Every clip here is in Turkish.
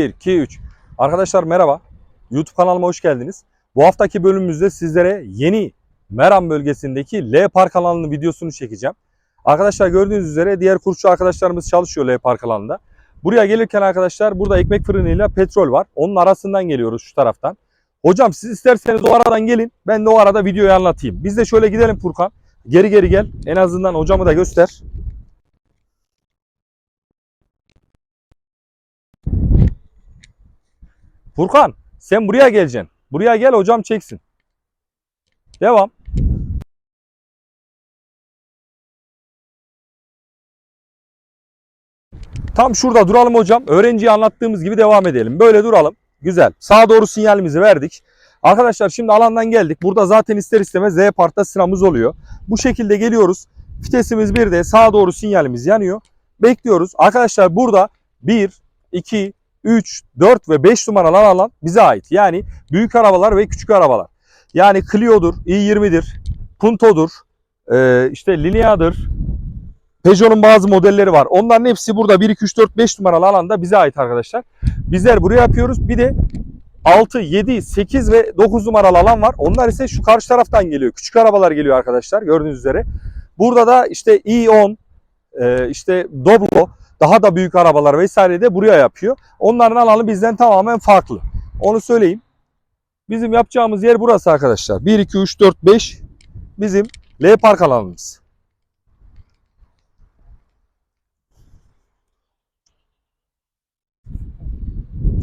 1, 2, 3. Arkadaşlar merhaba. YouTube kanalıma hoş geldiniz. Bu haftaki bölümümüzde sizlere yeni Meram bölgesindeki L Park alanının videosunu çekeceğim. Arkadaşlar gördüğünüz üzere diğer kurçu arkadaşlarımız çalışıyor L Park alanında. Buraya gelirken arkadaşlar burada ekmek fırınıyla petrol var. Onun arasından geliyoruz şu taraftan. Hocam siz isterseniz o aradan gelin. Ben de o arada videoyu anlatayım. Biz de şöyle gidelim Furkan. Geri geri gel. En azından hocamı da göster. Furkan sen buraya geleceksin. Buraya gel hocam çeksin. Devam. Tam şurada duralım hocam. Öğrenciye anlattığımız gibi devam edelim. Böyle duralım. Güzel. Sağa doğru sinyalimizi verdik. Arkadaşlar şimdi alandan geldik. Burada zaten ister istemez Z parkta sıramız oluyor. Bu şekilde geliyoruz. Vitesimiz 1'de sağa doğru sinyalimiz yanıyor. Bekliyoruz. Arkadaşlar burada 1, 2, 3, 4 ve 5 numaralı alan bize ait. Yani büyük arabalar ve küçük arabalar. Yani Clio'dur, i20'dir, Punto'dur, e, işte Linea'dır, Peugeot'un bazı modelleri var. Onların hepsi burada 1, 2, 3, 4, 5 numaralı alanda bize ait arkadaşlar. Bizler buraya yapıyoruz. Bir de 6, 7, 8 ve 9 numaralı alan var. Onlar ise şu karşı taraftan geliyor. Küçük arabalar geliyor arkadaşlar gördüğünüz üzere. Burada da işte i10, e, işte Doblo, daha da büyük arabalar vesaire de buraya yapıyor. Onların alanı bizden tamamen farklı. Onu söyleyeyim. Bizim yapacağımız yer burası arkadaşlar. 1, 2, 3, 4, 5 bizim L Park alanımız.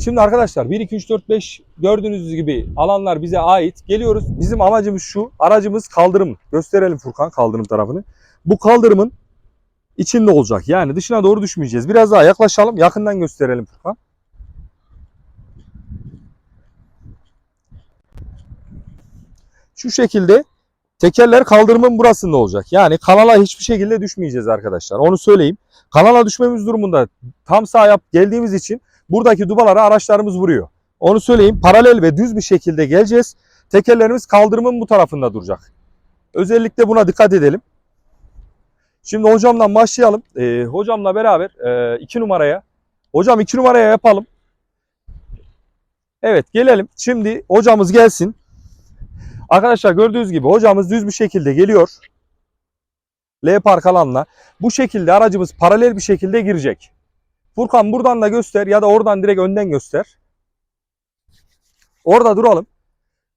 Şimdi arkadaşlar 1, 2, 3, 4, 5 gördüğünüz gibi alanlar bize ait. Geliyoruz. Bizim amacımız şu. Aracımız kaldırım. Gösterelim Furkan kaldırım tarafını. Bu kaldırımın içinde olacak. Yani dışına doğru düşmeyeceğiz. Biraz daha yaklaşalım. Yakından gösterelim Furkan. Şu şekilde tekerler kaldırımın burasında olacak. Yani kanala hiçbir şekilde düşmeyeceğiz arkadaşlar. Onu söyleyeyim. Kanala düşmemiz durumunda tam sağ yap geldiğimiz için buradaki dubalara araçlarımız vuruyor. Onu söyleyeyim. Paralel ve düz bir şekilde geleceğiz. Tekerlerimiz kaldırımın bu tarafında duracak. Özellikle buna dikkat edelim. Şimdi hocamla başlayalım. Ee, hocamla beraber 2 numaraya. Hocam 2 numaraya yapalım. Evet gelelim. Şimdi hocamız gelsin. Arkadaşlar gördüğünüz gibi hocamız düz bir şekilde geliyor. L park alanına. Bu şekilde aracımız paralel bir şekilde girecek. Furkan buradan da göster ya da oradan direkt önden göster. Orada duralım.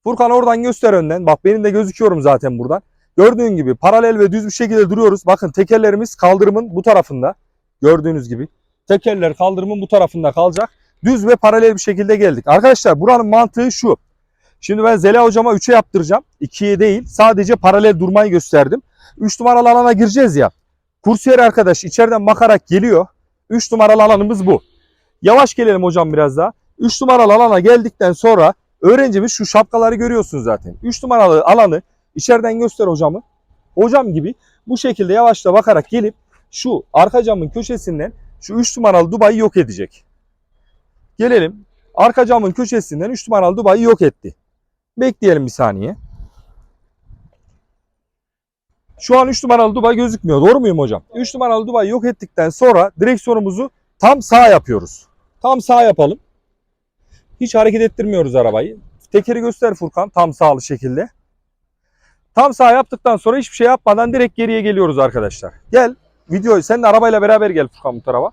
Furkan oradan göster önden. Bak benim de gözüküyorum zaten buradan. Gördüğün gibi paralel ve düz bir şekilde duruyoruz. Bakın tekerlerimiz kaldırımın bu tarafında. Gördüğünüz gibi. Tekerler kaldırımın bu tarafında kalacak. Düz ve paralel bir şekilde geldik. Arkadaşlar buranın mantığı şu. Şimdi ben Zela hocama 3'e yaptıracağım. 2'ye değil. Sadece paralel durmayı gösterdim. 3 numaralı alana gireceğiz ya. Kursiyer arkadaş içeriden bakarak geliyor. 3 numaralı alanımız bu. Yavaş gelelim hocam biraz daha. 3 numaralı alana geldikten sonra öğrencimiz şu şapkaları görüyorsunuz zaten. 3 numaralı alanı içeriden göster hocamı. Hocam gibi bu şekilde yavaşça bakarak gelip şu arka camın köşesinden şu 3 numaralı Dubai'yi yok edecek. Gelelim. Arka camın köşesinden 3 numaralı Dubai'yi yok etti. Bekleyelim bir saniye. Şu an 3 numaralı Dubai gözükmüyor. Doğru muyum hocam? 3 numaralı Dubai yok ettikten sonra direksiyonumuzu tam sağ yapıyoruz. Tam sağ yapalım. Hiç hareket ettirmiyoruz arabayı. Tekeri göster Furkan tam sağlı şekilde. Tam sağ yaptıktan sonra hiçbir şey yapmadan direkt geriye geliyoruz arkadaşlar. Gel videoyu sen de arabayla beraber gel Furkan bu tarafa.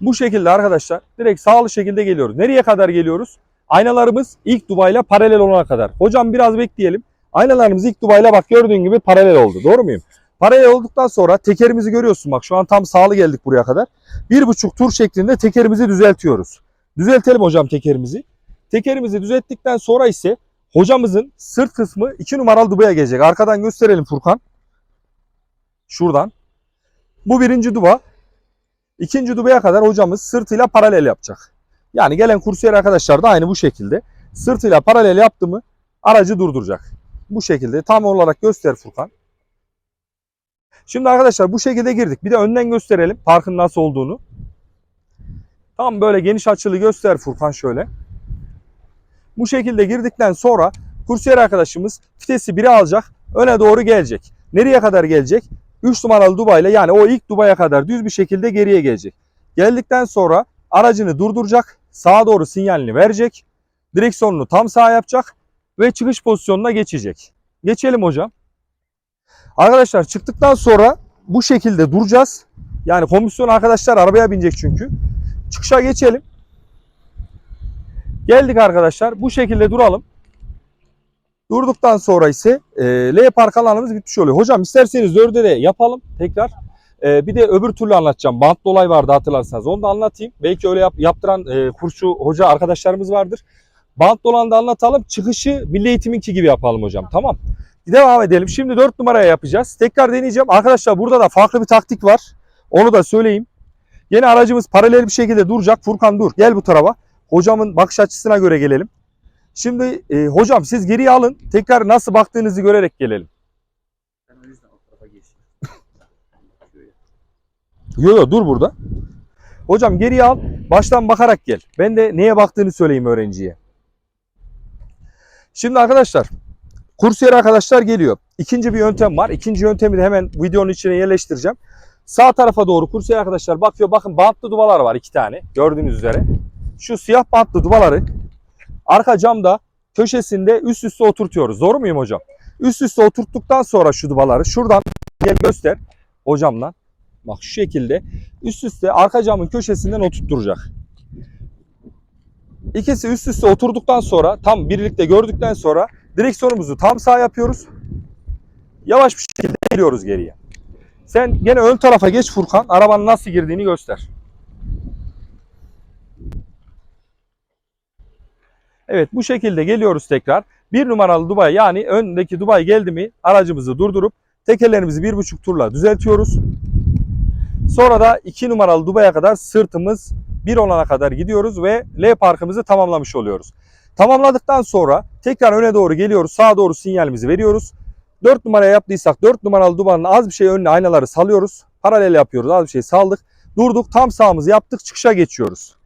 Bu şekilde arkadaşlar direkt sağlı şekilde geliyoruz. Nereye kadar geliyoruz? Aynalarımız ilk dubayla paralel olana kadar. Hocam biraz bekleyelim. Aynalarımız ilk dubayla bak gördüğün gibi paralel oldu. Doğru muyum? Paralel olduktan sonra tekerimizi görüyorsun bak şu an tam sağlı geldik buraya kadar. Bir buçuk tur şeklinde tekerimizi düzeltiyoruz. Düzeltelim hocam tekerimizi. Tekerimizi düzelttikten sonra ise hocamızın sırt kısmı 2 numaralı dubaya gelecek. Arkadan gösterelim Furkan. Şuradan. Bu birinci duba. İkinci dubaya kadar hocamız sırtıyla paralel yapacak. Yani gelen kursiyer arkadaşlar da aynı bu şekilde. Sırtıyla paralel yaptı mı aracı durduracak. Bu şekilde tam olarak göster Furkan. Şimdi arkadaşlar bu şekilde girdik. Bir de önden gösterelim parkın nasıl olduğunu. Tam böyle geniş açılı göster Furkan şöyle. Bu şekilde girdikten sonra kursiyer arkadaşımız vitesi 1'e alacak. Öne doğru gelecek. Nereye kadar gelecek? 3 numaralı Dubai ile yani o ilk Dubai'ye kadar düz bir şekilde geriye gelecek. Geldikten sonra aracını durduracak. Sağa doğru sinyalini verecek. Direksiyonunu tam sağa yapacak. Ve çıkış pozisyonuna geçecek. Geçelim hocam. Arkadaşlar çıktıktan sonra bu şekilde duracağız. Yani komisyon arkadaşlar arabaya binecek çünkü. Çıkışa geçelim. Geldik arkadaşlar. Bu şekilde duralım. Durduktan sonra ise e, L park alanımız bitmiş oluyor. Hocam isterseniz dörde de yapalım tekrar. E, bir de öbür türlü anlatacağım. Bant dolay vardı hatırlarsanız. Onu da anlatayım. Belki öyle yap, yaptıran e, kursçu hoca arkadaşlarımız vardır. Bant dolanı da anlatalım. Çıkışı milli eğitiminki gibi yapalım hocam. Tamam. Devam edelim. Şimdi 4 numaraya yapacağız. Tekrar deneyeceğim. Arkadaşlar burada da farklı bir taktik var. Onu da söyleyeyim. Yine aracımız paralel bir şekilde duracak. Furkan dur. Gel bu tarafa. Hocamın bakış açısına göre gelelim. Şimdi e, hocam siz geriye alın. Tekrar nasıl baktığınızı görerek gelelim. Yo yo dur burada. Hocam geriye al. Baştan bakarak gel. Ben de neye baktığını söyleyeyim öğrenciye. Şimdi arkadaşlar kursiyer arkadaşlar geliyor. İkinci bir yöntem var. İkinci yöntemi de hemen videonun içine yerleştireceğim. Sağ tarafa doğru kursiyer arkadaşlar bakıyor. Bakın bantlı dubalar var iki tane. Gördüğünüz üzere. Şu siyah bantlı dubaları arka camda köşesinde üst üste oturtuyoruz. Doğru muyum hocam? Üst üste oturttuktan sonra şu dubaları şuradan gel göster hocamla. Bak şu şekilde üst üste arka camın köşesinden oturtturacak. İkisi üst üste oturduktan sonra tam birlikte gördükten sonra direksiyonumuzu tam sağ yapıyoruz. Yavaş bir şekilde geliyoruz geriye. Sen gene ön tarafa geç Furkan. Arabanın nasıl girdiğini göster. Evet bu şekilde geliyoruz tekrar. Bir numaralı Dubai yani öndeki Dubai geldi mi aracımızı durdurup tekerlerimizi bir buçuk turla düzeltiyoruz. Sonra da 2 numaralı Dubai'ye kadar sırtımız 1 olana kadar gidiyoruz ve L parkımızı tamamlamış oluyoruz. Tamamladıktan sonra tekrar öne doğru geliyoruz. Sağa doğru sinyalimizi veriyoruz. 4 numaraya yaptıysak 4 numaralı Dubai'nin az bir şey önüne aynaları salıyoruz. Paralel yapıyoruz. Az bir şey saldık. Durduk. Tam sağımızı yaptık. Çıkışa geçiyoruz.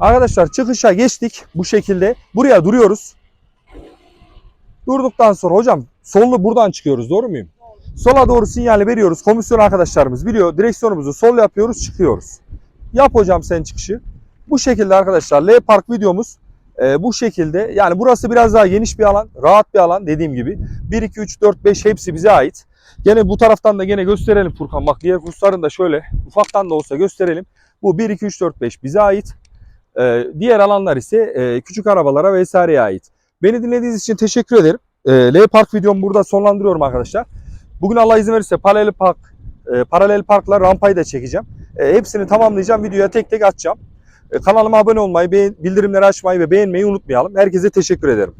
Arkadaşlar çıkışa geçtik bu şekilde. Buraya duruyoruz. Durduktan sonra hocam sollu buradan çıkıyoruz. Doğru muyum? Sola doğru sinyali veriyoruz. Komisyon arkadaşlarımız biliyor. Direksiyonumuzu sol yapıyoruz, çıkıyoruz. Yap hocam sen çıkışı. Bu şekilde arkadaşlar L Park videomuz e, bu şekilde. Yani burası biraz daha geniş bir alan, rahat bir alan dediğim gibi. 1, 2, 3, 4, 5 hepsi bize ait. Gene bu taraftan da gene gösterelim Furkan. Bak diğer kursların da şöyle ufaktan da olsa gösterelim. Bu 1, 2, 3, 4, 5 bize ait. E, diğer alanlar ise e, küçük arabalara vesaireye ait. Beni dinlediğiniz için teşekkür ederim. E, L Park videomu burada sonlandırıyorum arkadaşlar. Bugün Allah izin verirse paralel park, e, paralel parkla rampayı da çekeceğim. E, hepsini tamamlayacağım. Videoya tek tek atacağım. Kanalıma abone olmayı, bildirimleri açmayı ve beğenmeyi unutmayalım. Herkese teşekkür ederim.